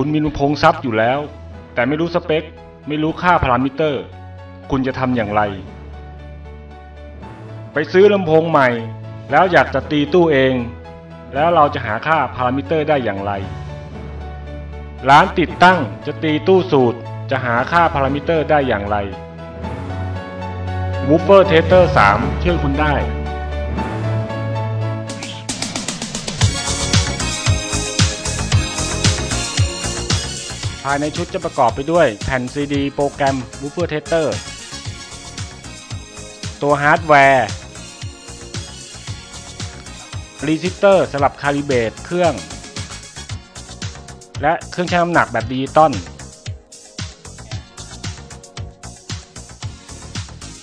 คุณมีลำโพงซับอยู่แล้ว แต่ไม่รู้สเปค ไม่รู้ค่าพารามิเตอร์ คุณจะทำอย่างไร ไปซื้อลำโพงใหม่ แล้วอยากจะตีตู้เอง แล้วเราจะหาค่าพารามิเตอร์ได้อย่างไร ร้านติดตั้งจะตีตู้สูตรจะหาค่าพารามิเตอร์ได้อย่างไร w o o f e r t e s t e r 3ช่วยคุณได้ ภายในชุดจะประกอบไปด้วยแผ่นซีดีโปรแกรม Woofer Tester ตัวฮาร์ดแวร์รีซิสเตอร์สำหรับคาลิเบตเครื่อง และเครื่องชั่งน้ำหนักแบบดิจิตอล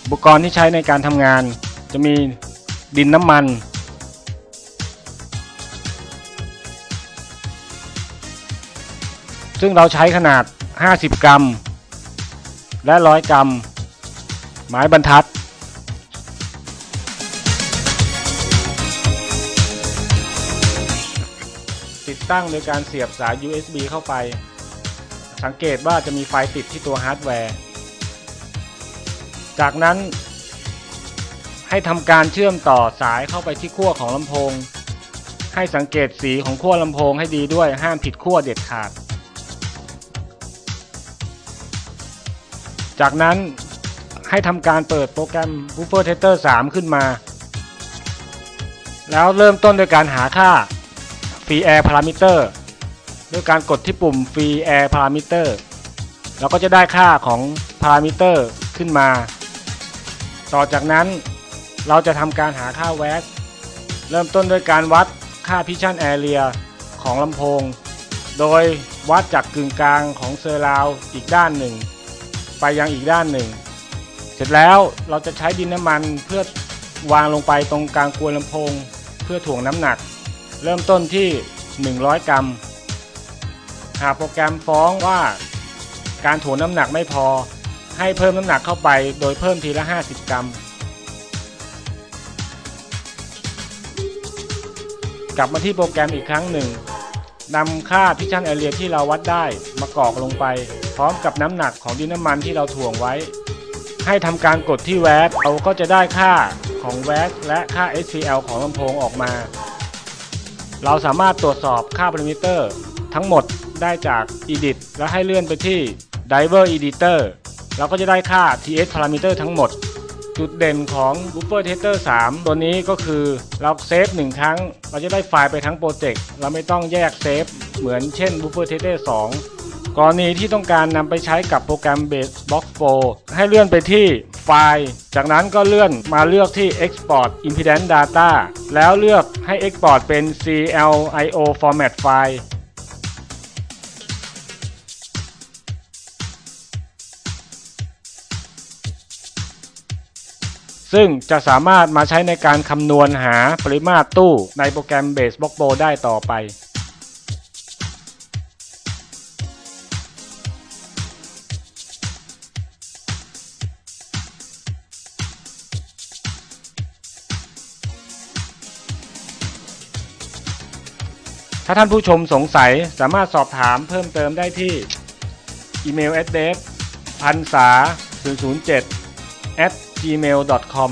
อุปกรณ์ที่ใช้ในการทำงานจะมีดินน้ำมัน ซึ่งเราใช้ขนาด 50 กรัม และ 100 กรัม ไม้บรรทัด ติดตั้งโดยการเสียบสาย USB เข้าไป สังเกตว่าจะมีไฟติดที่ตัวฮาร์ดแวร์ จากนั้น ให้ทำการเชื่อมต่อสายเข้าไปที่ขั้วของลำโพง ให้สังเกตสีของขั้วลำโพงให้ดีด้วยห้ามผิดขั้วเด็ดขาด จากนั้นให้ทำการเปิดโปรแกรม Woofer Tester 3 ขึ้นมา แล้วเริ่มต้นโดยการหาค่า Free Air Parameter ด้วยการกดที่ปุ่ม Free Air Parameter เราก็จะได้ค่าของ Parameter ขึ้นมา ต่อจากนั้นเราจะทำการหาค่า WAC เริ่มต้นด้วยการวัดค่า Pitch Area ของลำโพง โดยวัดจากกึ่งกลางของเซอร์ราวอีกด้านหนึ่ง ไปยังอีกด้านหนึ่ง เสร็จแล้วเราจะใช้ดินน้ำมันเพื่อวางลงไปตรงกลางกลวยลำโพง เพื่อถ่วงน้ำหนัก เริ่มต้นที่ 100 กรัม หากโปรแกรมฟ้องว่าการถ่วงน้ำหนักไม่พอ ให้เพิ่มน้ำหนักเข้าไปโดยเพิ่มทีละ 50 กรัม กลับมาที่โปรแกรมอีกครั้งหนึ่งนำค่าพิชันแอเรียที่เราวัดได้มากรอกลงไป พร้อมกับน้ำหนักของดินน้ำมันที่เราถ่วงไว้ ให้ทำการกดที่แวดเราก็จะได้ค่าของแวดและค่า SCL ของลำโพงออกมา เราสามารถตรวจสอบค่าพารามิเตอร์ ทั้งหมดได้จาก Edit และให้เลื่อนไปที่ Diver Editor เราก็จะได้ค่า TS Parameter ทั้งหมด จุดเด่นของ Woofer Tester 3 ตัวนี้ก็คือเราเซฟ1 ครั้ง เราจะได้ไฟล์ไปทั้งโปรเจกต์ เราไม่ต้องแยกเซฟ เหมือนเช่น Woofer Tester 2 กรณีที่ต้องการนำไปใช้กับโปรแกรม Base Box 4ให้เลื่อนไปที่ไฟล์ จากนั้นก็เลื่อนมาเลือกที่ Export Impedance Data แล้วเลือกให้ Export เป็น CLIO Format File ซึ่งจะสามารถมาใช้ในการคำนวณหาปริมาตรตู้ในโปรแกรม Base Box Pro ได้ต่อไป ถ้าท่านผู้ชมสงสัยสามารถสอบถามเพิ่มเติมได้ที่อีเมล address พันษา007 at gmail.com